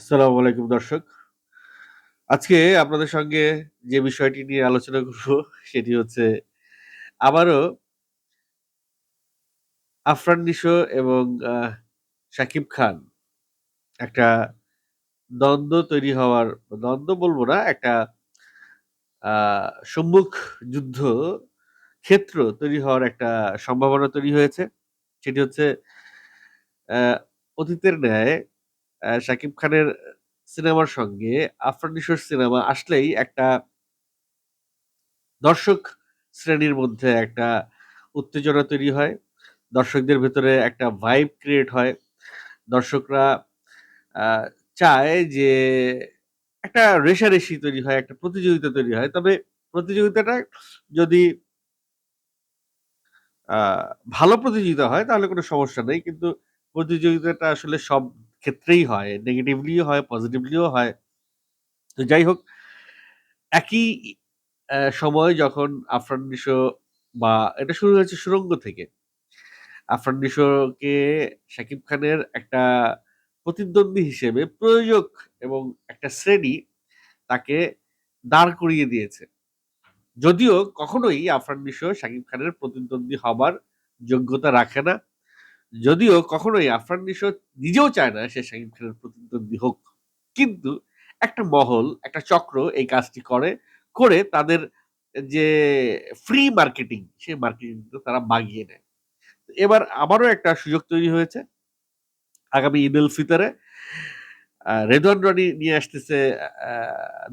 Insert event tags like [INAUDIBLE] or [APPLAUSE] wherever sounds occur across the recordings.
আসসালামু আলাইকুম দর্শক। আজকে আপনাদের সঙ্গে যে বিষয়টি নিয়ে আলোচনা করব, সেটি হচ্ছে আবারও আফরান নিশো এবং শাকিব খান একটা দ্বন্দ্ব তৈরি হওয়ার, দ্বন্দ্ব বলব না, একটা সম্মুখ যুদ্ধ ক্ষেত্র তৈরি হওয়ার একটা সম্ভাবনা তৈরি হয়েছে। সেটি হচ্ছে অতীতের ন্যায় অ্যা শাকিব খানের সিনেমার সঙ্গে আফরান নিশোর সিনেমা আসলেই একটা দর্শক শ্রেণির মধ্যে একটা উত্তেজনা তৈরি হয়। দর্শকদের ভেতরে একটা ভাইব ক্রিয়েট হয়। দর্শকরা চায় যে একটা রেষারেষি তৈরি হয়, একটা প্রতিযোগিতা তৈরি হয়। তবে প্রতিযোগিতাটা যদি ভালো প্রতিযোগিতা হয় তাহলে কোনো সমস্যা নেই। কিন্তু প্রতিযোগিতাটা আসলে সব ক্ষেত্রেই হয়। নেগেটিভলিও হয়, পজিটিভলিও হয়। তো যাই হোক, একই সময় যখন আফরান নিশো বা এটা শুরু হয়েছে সুড়ঙ্গ থেকে। আফরান নিশোকে শাকিব খানের একটা প্রতিদ্বন্দ্বী হিসেবে প্রযোজক এবং একটা শ্রেণি তাকে দাঁড় করিয়ে দিয়েছে। যদিও কখনোই আফরান নিশো শাকিব খানের প্রতিদ্বন্দ্বী হবার যোগ্যতা রাখে না। যদিও কখনোই আফরান নিশো নিজেও চায় না সে শাকিব খানের প্রতিদ্বন্দ্বী হোক। কিন্তু একটা মহল, একটা চক্র এই কাজটি করে। করে তাদের যে ফ্রি মার্কেটিং, সেই মার্কেটিংটা তারা বাগিয়ে নেয়। এবার আবারও একটা সুযোগ তৈরি হয়েছে। আগামী ঈদ উল ফিতরে আ রেদওয়ান রনি নিয়ে আসতেছে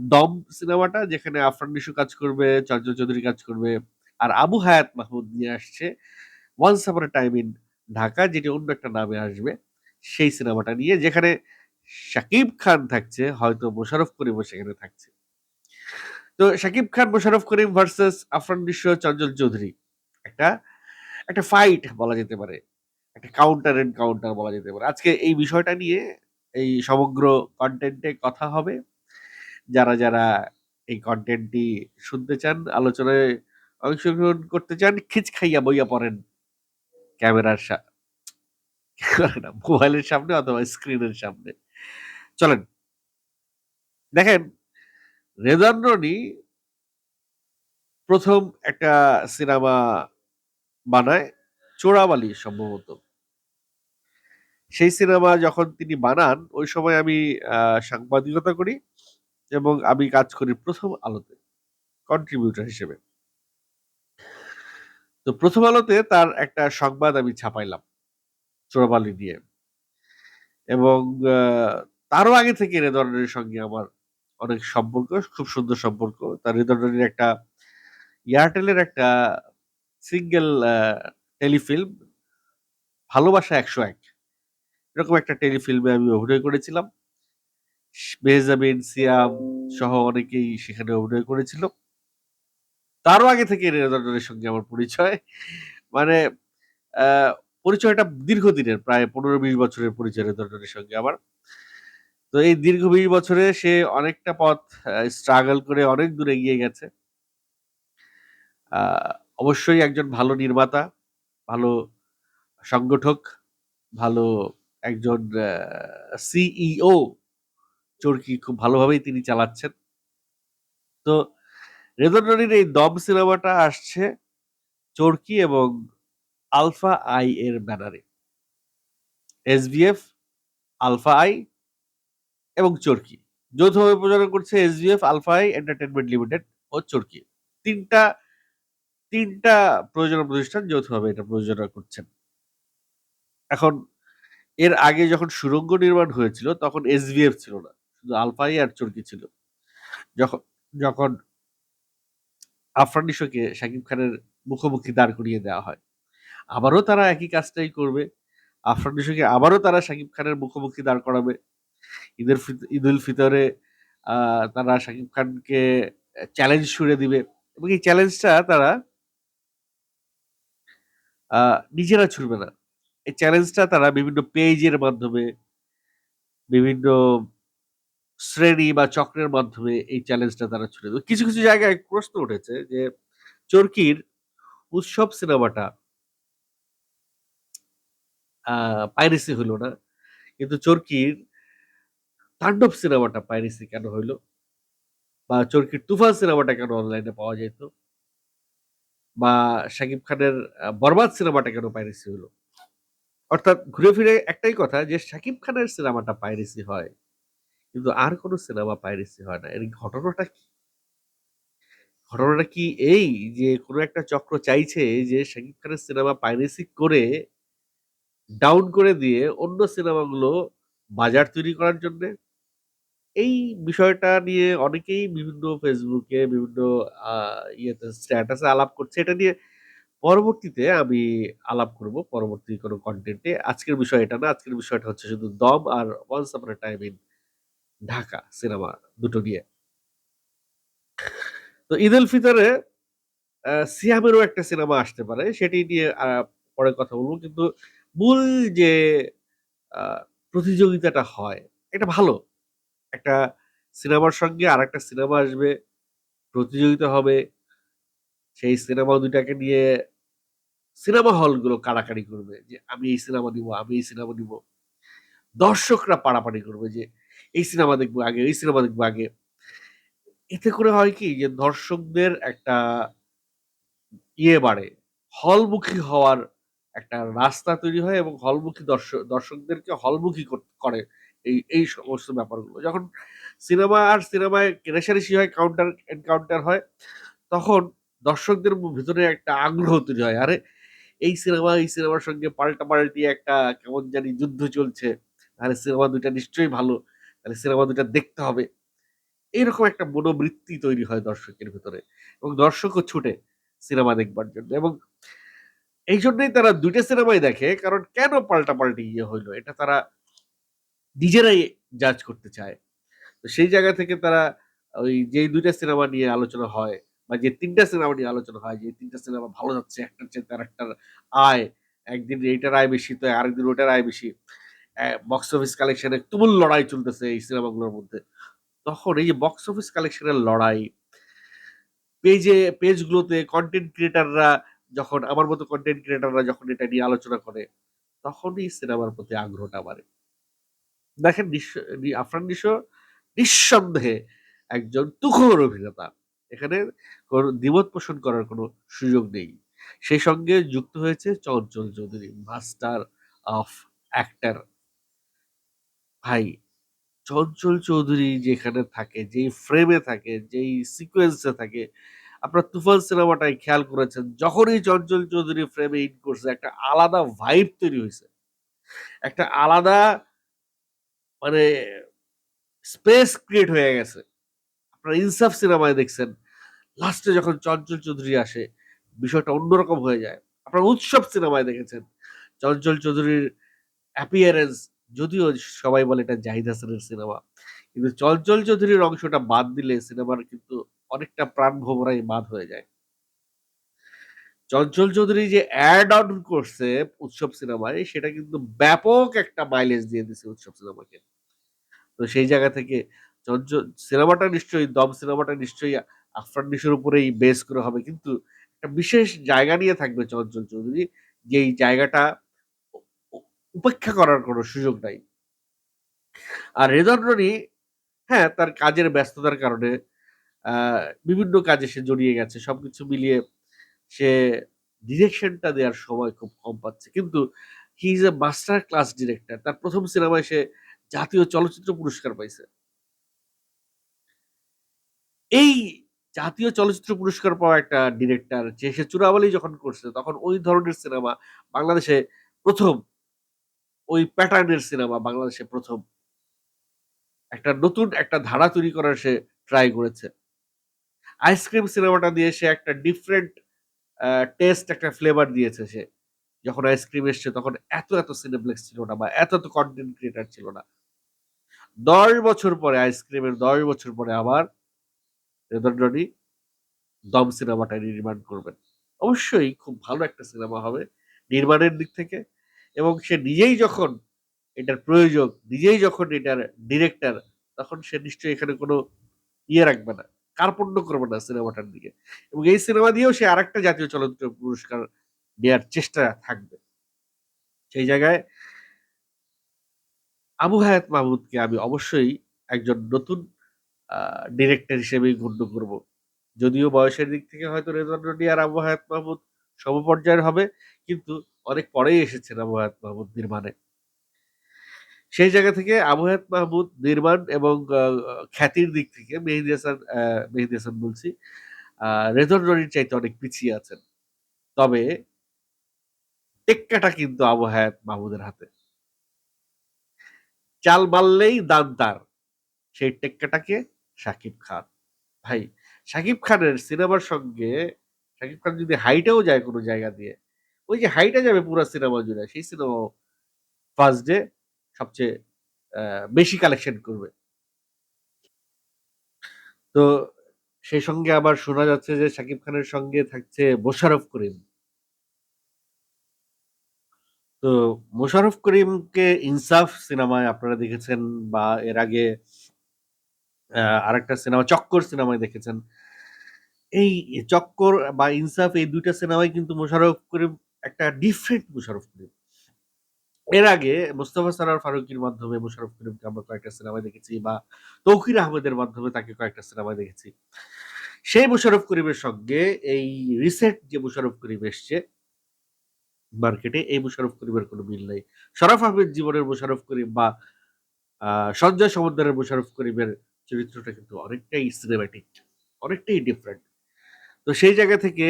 'দম' সিনেমাটা যেখানে আফরান নিশু কাজ করবে, চঞ্চল চৌধুরী কাজ করবে। আর আবু হায়াত মাহমুদ নিয়ে আসছে 'once upon a time in Dhaka' যেটি অন্য একটা নামে আসবে। সেই সিনেমাটা নিয়ে যেখানে শাকিব খান থাকছে, হয়তো মোশাররফ করিমও সেখানে থাকছে। তো শাকিব খান, মোশাররফ করিম ভার্সাস আফরান নিশো, চঞ্চল চৌধুরী। একটা, একটা ফাইট বলা যেতে পারে। একটা কাউন্টার অ্যান্ড কাউন্টার বলা যেতে পারে। আজকে এই বিষয়টা নিয়ে এই সমগ্র কন্টেন্টে কথা হবে। যারা, যারা এই কন্টেন্টটি শুনতে চান, আলোচনায় অংশগ্রহণ করতে চান, খিচ খাইয়া বইয়া পড়েন ক্যামেরার মোবাইলের সামনে অথবা স্ক্রিনের সামনে। চলেন। দেখেন, রেদওয়ান রনি ১ম একটা সিনেমা বানায় 'চোরাবালি' সম্ভবত। সেই সিনেমা যখন তিনি বানান, ওই সময় আমি সাংবাদিকতা করি এবং আমি কাজ করি 'প্রথম আলোতে' কন্ট্রিবিউটর হিসেবে। তো 'প্রথম আলোতে' তার একটা সংবাদ আমি ছাপাইলাম 'চোরাবালি' নিয়ে। এবং তারও আগে থেকে রেদওয়ান রনির সঙ্গে আমার অনেক সম্পর্ক, খুব সুন্দর সম্পর্ক। তার রেদওয়ান রনির একটা এয়ারটেলের একটা সিঙ্গেল টেলিফিল্ম 'ভালোবাসা ১০১' এরকম একটা টেলিফিল্মে আমি অভিনয় করেছিলাম। মেহজাবিন, সিয়াম সহ অনেকেই সেখানে অভিনয় করেছিল। তারও আগে থেকে রেদওয়ান সঙ্গে আমার পরিচয়। মানে পরিচয়টা দীর্ঘদিনের প্রায় ১৫-২০ বছরের পরিচয় রেদওয়ান সঙ্গে আমার। তো এই দীর্ঘ ২০ বছরে সে অনেকটা পথ স্ট্রাগল করে অনেক দূর এগিয়ে গেছে। অবশ্যই একজন ভালো নির্মাতা, ভালো সংগঠক, ভালো একজন সিইও। চরকি খুব ভালোভাবেই তিনি চালাচ্ছেন। তো রেদওয়ান এই 'দম' সিনেমাটা আসছে চরকি এবং আলফা আই এর ব্যানারে। এসবিএফ, আলফা আই এবং চরকি। যৌথভাবে প্রযোজনা করছে SBF, alpha I entertainment limited ও চরকি। ৩ টা ৩ প্রযোজনা প্রতিষ্ঠান যৌথভাবে এটা প্রযোজনা করছেন। এখন এর আগে যখন 'সুড়ঙ্গ' নির্মাণ হয়েছিল তখন এসবিএফ ছিল না। শুধু আলফা আই আর চরকি ছিল। যখন যখন আফরান নিশোকে শাকিব খানের মুখোমুখি দাঁড় করিয়ে দেওয়া হয়। আবারও তারা একই কাজটাই করবে। আফরান নিশোকে আবারও তারা শাকিব খানের মুখোমুখি দাঁড় করাবে। ঈদের ঈদ উল ফিতরে তারা শাকিব খানকে চ্যালেঞ্জ ছুড়ে দিবে এবং এই চ্যালেঞ্জটা তারা নিজেরা ছুড়বে না। এই চ্যালেঞ্জটা তারা বিভিন্ন পেজের মাধ্যমে, বিভিন্ন শ্রেণি বা চক্রের মাধ্যমে এই চ্যালেঞ্জটা তারা ছুড়ে দেবে। কিছু, কিছু জায়গায় প্রশ্ন উঠেছে যে চরকির 'উৎসব' সিনেমাটা পাইরেসি হইল না। কিন্তু চরকির তাণ্ডব সিনেমাটা পাইরেসি কেন হইল বা চরকির তুফান সিনেমাটা কেন অনলাইনে পাওয়া যেত বা শাকিব খানের বরবাদ সিনেমাটা কেন পাইরেসি হলো অর্থাৎ ঘুরে ফিরে একটাই কথা যে শাকিব খানের সিনেমাটা পাইরেসি হয় কিন্তু আর কোনো সিনেমা পাইরেসি হয় না। এর ঘটনাটা কি? ঘটনাটা কি এই যে কোনো একটা চক্র চাইছে যে শাকিব খানের সিনেমা পাইরেসি করে ডাউন করে দিয়ে অন্য সিনেমাগুলো বাজার তৈরি করার জন্য? এই বিষয়টা নিয়ে অনেকেই বিভিন্ন ফেসবুকে বিভিন্ন ইয়েতে স্ট্যাটাসে আলাপ করছে। এটা নিয়ে পরবর্তীতে আমি আলাপ করব পরবর্তী কোনো কন্টেন্টে আজকের বিষয় এটা না, আজকের বিষয়টা হচ্ছে শুধু দম আর once upon time in Dhaka cinema দুটো নিয়ে তো ঈদ উল ফিতরে সিয়ামেরও একটা সিনেমা আসতে পারে, সেটি নিয়ে পরে কথা বলব। কিন্তু মূল যে প্রতিযোগিতাটা হয়, এটা ভালো। একটা সিনেমার সঙ্গে আর একটা সিনেমা আসবে, প্রতিযোগিতা হবে, সেই সিনেমা দুইটাকে নিয়ে সিনেমা হলগুলো কাড়াকাড়ি করবে, যে আমি এই সিনেমা নিব, আমি এই সিনেমা নিব। দর্শকরা পাড়াপাড়ি করবে যে এই সিনেমা দেখব আগে, এই সিনেমা দেখব আগে। এতে করে হয় কি যে দর্শকদের একটা ইয়ে বাড়ে, হলমুখী হওয়ার একটা রাস্তা তৈরি হয় এবং হলমুখী দর্শক দর্শকদেরকে হলমুখী করে এই এই সমস্ত ব্যাপারগুলো। যখন সিনেমা আর সিনেমায় কেনাশারেশি হয় কাউন্টার এনকাউন্টার হয়, তখন দর্শকদের ভিতরে একটা আগ্রহ তৈরি হয়, আরে এই সিনেমা, এই সিনেমার সঙ্গে পাল্টা পাল্টি একটা কেমন জানি যুদ্ধ চলছে, তাহলে সিনেমা দুইটা নিশ্চয়ই ভালো। তাহলে সিনেমা দুটা দেখতে হবে। এরকম একটা মনোবৃত্তি তৈরি হয় দর্শকের ভিতরে এবং দর্শকও ছুটে সিনেমা দেখবার জন্য এবং এই জন্যই তারা দুইটা সিনেমাই দেখে, কারণ কেন পাল্টা পাল্টি ইয়ে হইল? এটা তারা নিজেরাই জাজ করতে চায়। তো সেই জায়গা থেকে তারা ওই যে দুইটা সিনেমা নিয়ে আলোচনা হয় বা যে তিনটা সিনেমা নিয়ে আলোচনা হয়, যে তিনটা সিনেমা ভালো যাচ্ছে, একটার চেয়ে তার একটার আয়, একদিন এইটার আয় বেশি, তো আরেকদিন ওটার আয় বেশি বক্স অফিস কালেকশনে তুমুল লড়াই চলতেছে এই সিনেমাগুলোর মধ্যে। তখন এই যে বক্স অফিস কালেকশনের লড়াই পেজে পেজগুলোতে কন্টেন্ট ক্রিয়েটাররা যখন, আমার মতো কন্টেন্ট ক্রিয়েটাররা যখন এটা নিয়ে আলোচনা করে তখনই সিনেমার প্রতি আগ্রহটা বাড়ে। দেখেন আফরান নিশো নিঃসন্দেহে একজন তুখর অভিনেতা। এখানে দ্বিমত পোষণ করার কোনো সুযোগ নেই। সেই সঙ্গে যুক্ত হয়েছে Chanchal Chowdhury master of actor ভাই, চঞ্চল চৌধুরী যেখানে থাকে, যেই ফ্রেমে থাকে, যেই সিকোয়েন্সে থাকে, আপনার তুফান সিনেমাটাই খেয়াল করেছেন, যখনই চঞ্চল চৌধুরী ফ্রেমে ইন করছে, একটা আলাদা ভাইব তৈরি হয়েছে। একটা আলাদা মানে স্পেস ক্রিয়েট হয়ে গেছে। আপনার ইনসাফ সিনেমায় দেখছেন লাস্টে যখন চঞ্চল চৌধুরী আসে, বিষয়টা অন্যরকম হয়ে যায়। আপনার উৎসব সিনেমায় দেখেছেন, চঞ্চল চৌধুরীর অ্যাপিয়ারেন্স যদিও সবাই বলে এটা জাহিদ হাসানের সিনেমা, কিন্তু চঞ্চল চৌধুরীর অংশটা বাদ দিলে সিনেমার কিন্তু অনেকটা প্রাণ ভোমরাই বাদ হয়ে যায়। চঞ্চল চৌধুরী যে অ্যাড অন করছে উৎসব সিনেমায়, সেটা কিন্তু ব্যাপক একটা মাইলেজ দিয়ে দিছে উৎসব সিনেমাকে। তো সেই জায়গা থেকে চঞ্চল সিনেমাটা নিশ্চয়ই, দম সিনেমাটা নিশ্চয়ই আফরান নিশোর উপরেই বেস করে হবে, কিন্তু একটা বিশেষ জায়গা নিয়ে থাকবে চঞ্চল চৌধুরী, যেই জায়গাটা উপেক্ষা করার কোনো সুযোগ নাই। আর রনি হ্যাঁ তার কাজের ব্যস্ততার কারণে বিভিন্ন কাজে সে জড়িয়ে গেছে, সবকিছু মিলিয়ে সে ডিরেকশনটা দেওয়ার সময় খুব কম পাচ্ছে। কিন্তু he is a master class director তার প্রথম সিনেমায় সে জাতীয় চলচ্চিত্র পুরস্কার পাইছে। এই জাতীয় চলচ্চিত্র পুরস্কার পাওয়া একটা ডিরেক্টর যে সে চুরাবালি যখন করছে, তখন ওই ধরনের সিনেমা বাংলাদেশে প্রথম ওই প্যাটার্নের সিনেমা বাংলাদেশে প্রথম। একটা নতুন একটা ধারা তৈরি করার সে ট্রাই করেছে। আইসক্রিম সিনেমাটা দিয়ে সে একটা ডিফারেন্ট টেস্ট একটা ফ্লেভার দিয়েছে সে। যখন আইসক্রিম এসছে তখন এত এত সিনেপ্লেক্স ছিল না বা এত এত কন্টেন্ট ক্রিয়েটার ছিল না। দশ বছর পরে আইসক্রিমের দশ বছর পরে আবার রেদনডনি দম সিনেমাটা নির্মাণ করবেন। অবশ্যই খুব ভালো একটা সিনেমা হবে। নির্মাণের দিক থেকে এবং সে নিজেই যখন এটার প্রয়োজক, নিজেই যখন এটার ডিরেক্টর তখন সে নিশ্চয়ই এখানে কোনো ইয়ে রাখবে না, কার্পণ্য করবে না সিনেমাটার দিকে। এবং এই সিনেমা দিয়েও সে আর একটা জাতীয় চলচ্চিত্র পুরস্কার নেওয়ার চেষ্টা থাকবে। সেই জায়গায় আবু হায়াত মাহমুদকে আমি অবশ্যই একজন নতুন ডিরেক্টর হিসেবেই গণ্য করব। যদিও বয়সের দিক থেকে হয়তো রেজান রনি আর আবু হায়াত মাহমুদ সমপর্যায়ের হবে, কিন্তু অনেক পরেই এসেছেন আবু হায়াত মাহমুদ নির্মাণে। সেই জায়গা থেকে আবু হায়াত মাহমুদ নির্মাণ এবং খ্যাতির দিক থেকে মেহেদি হাসান মেহেদি হাসান বলছি রেজন রনির চাইতে অনেক পিছিয়ে আছেন। তবে টেক্কাটা কিন্তু আবু হায়াত মাহমুদের হাতে। চাল মারলেই দান তার, সেই টেক্কাটাকে শাকিব খান। ভাই, শাকিব খানের সিনেমার সঙ্গে, শাকিব খান যদি হাইটেও যায় কোনো জায়গা দিয়ে ওই যে হাইটে যাবে পুরো সিনেমা জুড়ে সেই সিনেমা ফার্স্ট ডে সবচেয়ে বেশি কালেকশন করবে। তো সেই সঙ্গে আবার শোনা যাচ্ছে যে শাকিব খানের সঙ্গে থাকছে মোশারফ করিম। তো মোশারফ করিমকে ইনসাফ সিনেমায় আপনারা দেখেছেন বা এর আগে আরেকটা সিনেমা, চক্কর সিনেমায় দেখেছেন। এই চক্কর বা ইনসাফ এই দুইটা সিনেমায় কিন্তু মোশারফ করিম একটা ডিফারেন্ট মুশারফ করিম। এর আগে মোস্তফা সারার ফারুকির মাধ্যমে মোশারফ করিমকে আমরা কয়েকটা সিনেমায় দেখেছি বা তৌকির আহমেদের মাধ্যমে তাকে কয়েকটা সিনেমায় দেখেছি। সেই মোশারফ করিমের সঙ্গে এই রিসেন্ট যে মোশারফ করিম এসছে মার্কেটে এই মোশারফ করিমের কোনো মিল নেই। শরফ আহমেদ জীবনের মোশারফ করিম বা সঞ্জয় সমুদ্রের মোশারফ করিমের চরিত্রটা কিন্তু অনেকটাই সিনেমাটিক অনেকটাই ডিফারেন্ট তো সেই জায়গা থেকে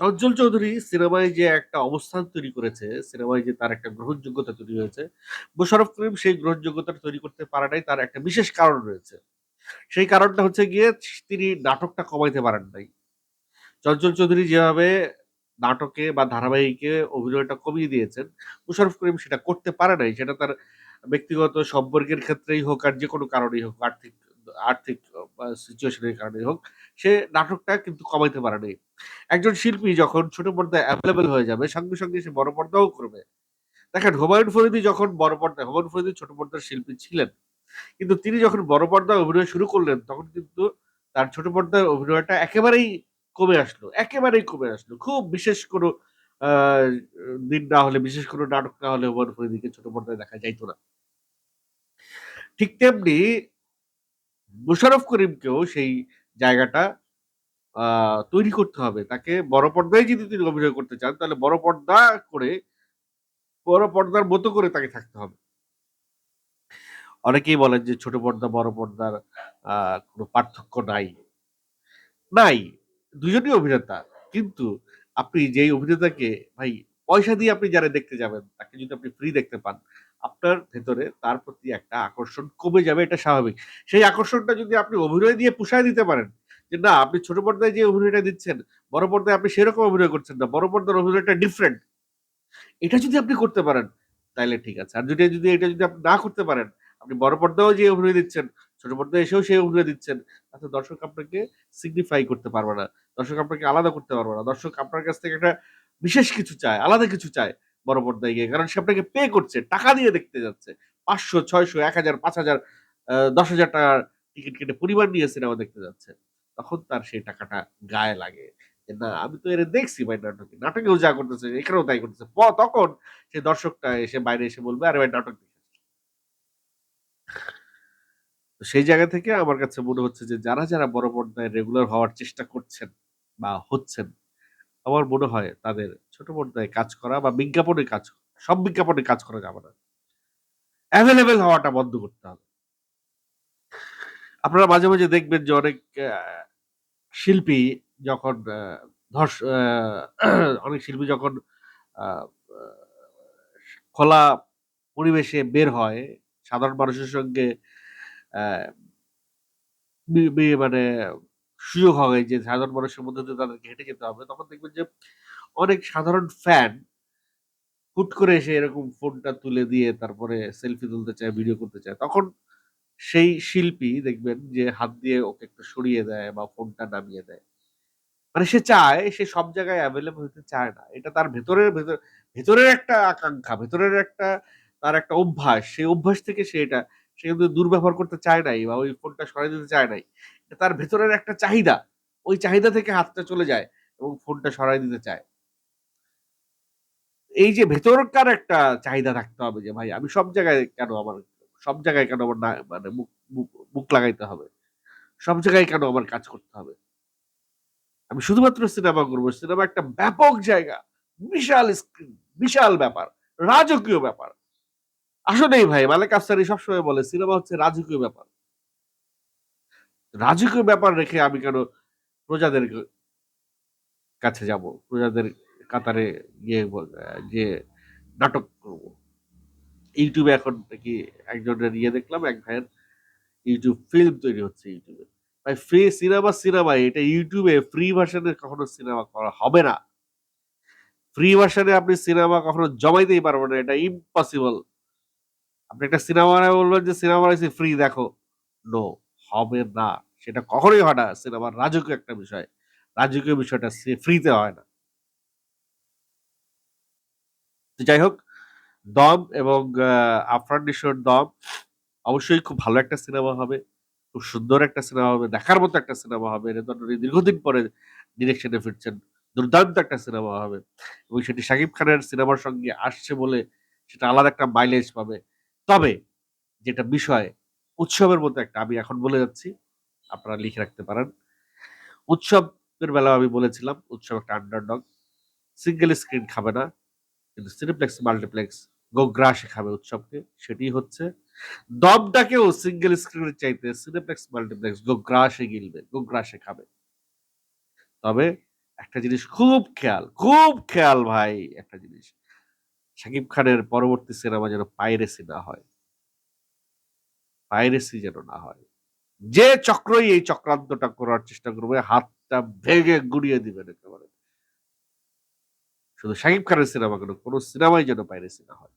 চঞ্চল চৌধুরী সিনেমায় যে একটা অবস্থান তৈরি করেছে, সিনেমায় যে তার একটা গ্রহণযোগ্যতা তৈরি হয়েছে মোশারফ করিম সেই গ্রহণযোগ্যতা তৈরি করতে পারাটাই তার একটা বিশেষ কারণ রয়েছে। সেই কারণটা হচ্ছে গিয়ে তিনি নাটকটা কমাইতে পারেন নাই। চঞ্চল চৌধুরী যেভাবে নাটকে বা ধারাবাহিকে অভিনয়টা কমিয়ে দিয়েছেন মুশারফ করিম সেটা করতে পারে নাই, সেটা তার ব্যক্তিগত সম্পর্কের ক্ষেত্রেই হোক আর যে কোনো কারণেই হোক, আর্থিক আর্থিক সিচুয়েশনের কারণেই হোক, সে নাটকটা কিন্তু কমাইতে পারে নাই। একজন শিল্পী যখন ছোট পর্দায় অ্যাভেলেবেল হয়ে যাবে, সঙ্গে সঙ্গে সে বড় পর্দাও করবে। দেখেন, হুমায়ুন ফরিদি যখন বড় পর্দায়, হুমায়ুন ফরিদি ছোট পর্দার শিল্পী ছিলেন, কিন্তু তিনি যখন বড় পর্দায় অভিনয় শুরু করলেন, তখন কিন্তু তার ছোট পর্দায় অভিনয়টা একেবারেই কমে আসলো, একেবারেই কমে আসলো। খুব বিশেষ কোনো দিন না হলে, বিশেষ কোনো নাটক না হলে হুমায়ুন ফরিদিকে ছোট পর্দায় দেখা যাইতো না। ঠিক তেমনি মুশারফ করিমকেও সেই জায়গাটা তৈরি করতে হবে। তাকে বড় পর্দায় যদি তিনি অভিনয় করতে চান, তাহলে বড় পর্দা করে, বড় পর্দার মতো করে তাকে থাকতে হবে। অনেকেই বলেন যে ছোট পর্দা, বড় পর্দার কোনো পার্থক্য নাই। নাই, দুজনই অভিনেতা। কিন্তু আপনি যেই অভিনেতাকে, ভাই, পয়সা দিয়ে আপনি যারা দেখতে যাবেন, তাকে যদি আপনি ফ্রি দেখতে পান আপনার ভেতরে তার প্রতি একটা আকর্ষণ কমে যাবে, এটা স্বাভাবিক। সেই আকর্ষণটা যদি আপনি অভিনয় দিয়ে পুষায় দিতে পারেন, যে না, আপনি ছোট পর্দায় যে অভিনয়টা দিচ্ছেন, বড় পর্দায় আপনি সেরকম অভিনয় করছেন না, বড় পর্দার অভিনয়টা ডিফারেন্ট এটা যদি আপনি করতে পারেন তাহলে ঠিক আছে। আর যদি যদি এটা যদি আপনি না করতে পারেন, আপনি বড় পর্দাও যে অভিনয় দিচ্ছেন, ছোট পর্দায় এসেও সেই অভিনয় দিচ্ছেন, তাতে দর্শক আপনাকে সিগনিফাই করতে পারবে না। দর্শক আপনাকে আলাদা করতে পারবে না। দর্শক আপনার কাছ থেকে একটা বিশেষ কিছু চায়, আলাদা কিছু চায়। বড় পর্দায় গিয়ে। কারণ সে আপনাকে পে করছে, টাকা দিয়ে দেখতে যাচ্ছে। পাঁচশো, ছয়শো, এক হাজার, পাঁচ হাজার দশ হাজার টাকার টিকিট কেটে পরিবার নিয়ে সিনেমা দেখতে যাচ্ছে। তখন তার সেই টাকাটা গায়ে লাগে। না, আমি তো এর দেখছি ভাই নাটকে। নাটকেও যা করতেছে, এখানেও তাই করতেছে। তখন সে দর্শকটা এসে বাইরে এসে বলবে, আরে ভাই, নাটক সেই জায়গা থেকে আমার কাছে মনে হচ্ছে যে, যারা যারা বড় পর্দায় রেগুলার হওয়ার চেষ্টা করছেন বা হচ্ছেন আমার মনে হয় তাদের ছোট পর্দায় কাজ করা বা বিজ্ঞাপনে কাজ, সব বিজ্ঞাপনে কাজ করা যাবে না। অ্যাভেলেবেল হওয়াটা বন্ধ করতে হবে। আপনারা মাঝে মাঝে দেখবেন যে অনেক শিল্পী যখন ধর্ষ [CLEARS THROAT] অনেক শিল্পী যখন খোলা পরিবেশে বের হয়, সাধারণ মানুষের সঙ্গে মানে সুযোগ হবে যে সাধারণ মানুষের মধ্যে দিয়ে তাদেরকে হেঁটে যেতে হবে, তখন দেখবেন যে অনেক সাধারণ ফ্যান হুট করে এসে এরকম ফোনটা তুলে দিয়ে তারপরে সেলফি তুলতে চায় ভিডিও করতে চায়। তখন সেই শিল্পী দেখবেন যে হাত দিয়ে ওকে একটু সরিয়ে দেয় বা ফোনটা নামিয়ে দেয়। মানে সে চায়, সে সব জায়গায় অ্যাভেলেবল হতে চায় না। এটা তার ভেতরের ভেতর, ভেতরের একটা আকাঙ্ক্ষা, ভেতরের একটা, তার একটা অভ্যাস। সেই অভ্যাস থেকে সে এটা, সে কিন্তু দুর্ব্যবহার করতে চায় নাই বা ওই ফোনটা সরাই দিতে চায় নাই। তার ভেতরের একটা চাহিদা, ওই চাহিদা থেকে হাতটা চলে যায় এবং ফোনটা সরাই দিতে চায়। এই যে ভেতরকার একটা চাহিদা থাকতে হবে যে, ভাই, আমি সব জায়গায় কেন আমার, সব জায়গায় কেন আমার না মানে মুখ, মুখ- লাগাইতে হবে? সব জায়গায় কেন আমার কাজ করতে হবে? আমি শুধুমাত্র সিনেমা করব। সিনেমা একটা ব্যাপক জায়গা, বিশাল স্ক্রিন, বিশাল ব্যাপার, রাজকীয় ব্যাপার। আসলেই ভাই, মালেক আফসারি সবসময় বলে, সিনেমা হচ্ছে রাজকীয় ব্যাপার। রাজকীয় ব্যাপার রেখে আমি কেন প্রজাদের কাছে যাব? প্রজাদের কাতারে গিয়ে যে নাটক করব। ইউটিউবে এখন নাকি একজনের ইয়ে দেখলাম, এক ভাইয়ের ইউটিউব ফিল্ম তৈরি হচ্ছে ইউটিউবে। ভাই, ফ্রি সিনেমা সিনেমা এটা ইউটিউবে ফ্রি ভার্সনে কখনো সিনেমা করা হবে না। ফ্রি ভার্সনে আপনি সিনেমা কখনো জমাইতেই পারবেন না, এটা ইম্পসিবল আপনি একটা সিনেমা বলবেন যে, সিনেমা ফ্রি, দেখো। নো হবে না, সেটা কখনোই হয় না। সিনেমার রাজকীয় একটা বিষয়। রাজকীয় বিষয়টা ফ্রিতে হয় না। যাই হোক, দম এবং আফরান দম অবশ্যই খুব ভালো একটা সিনেমা হবে, খুব সুন্দর একটা সিনেমা হবে, দেখার মতো একটা সিনেমা হবে। রেদন দীর্ঘদিন পরে ডিরেকশনে ফিরছেন, দুর্দান্ত একটা সিনেমা হবে এবং সেটি শাকিব খানের সিনেমার সঙ্গে আসছে বলে সেটা আলাদা একটা মাইলেজ পাবে। তবে যেটা বিষয় উৎসবের মতো একটা, আমি এখন বলে যাচ্ছি, আপনারা লিখে রাখতে পারেন। উৎসবের বেলা আমি বলেছিলাম, উৎসব একটা আন্ডারডগ সিঙ্গেল স্ক্রিন খাবে না, কিন্তু সিনেপ্লেক্স মাল্টিপ্লেক্স গোগ্রাসে খাবে উৎসবকে, সেটি হচ্ছে দমটাকেও সিঙ্গেল স্ক্রিনের চাইতে সিনেপ্লেক্স মাল্টিপ্লেক্স গোগ্রাসে গিলবে গোগ্রাসে খাবে। তবে একটা জিনিস খুব খেয়াল খুব খেয়াল ভাই, একটা জিনিস। শাকিব খানের পরবর্তী সিনেমা যেন পাইরেসি না হয়। পাইরেসি যেন না হয়। যে চক্রই এই চক্রান্তটা করার চেষ্টা করবে, হাতটা ভেঙে গুড়িয়ে দিবেন একেবারে। শুধু শাকিব খানের সিনেমা কেন কোনো সিনেমাই যেন পাইরেসি না হয়।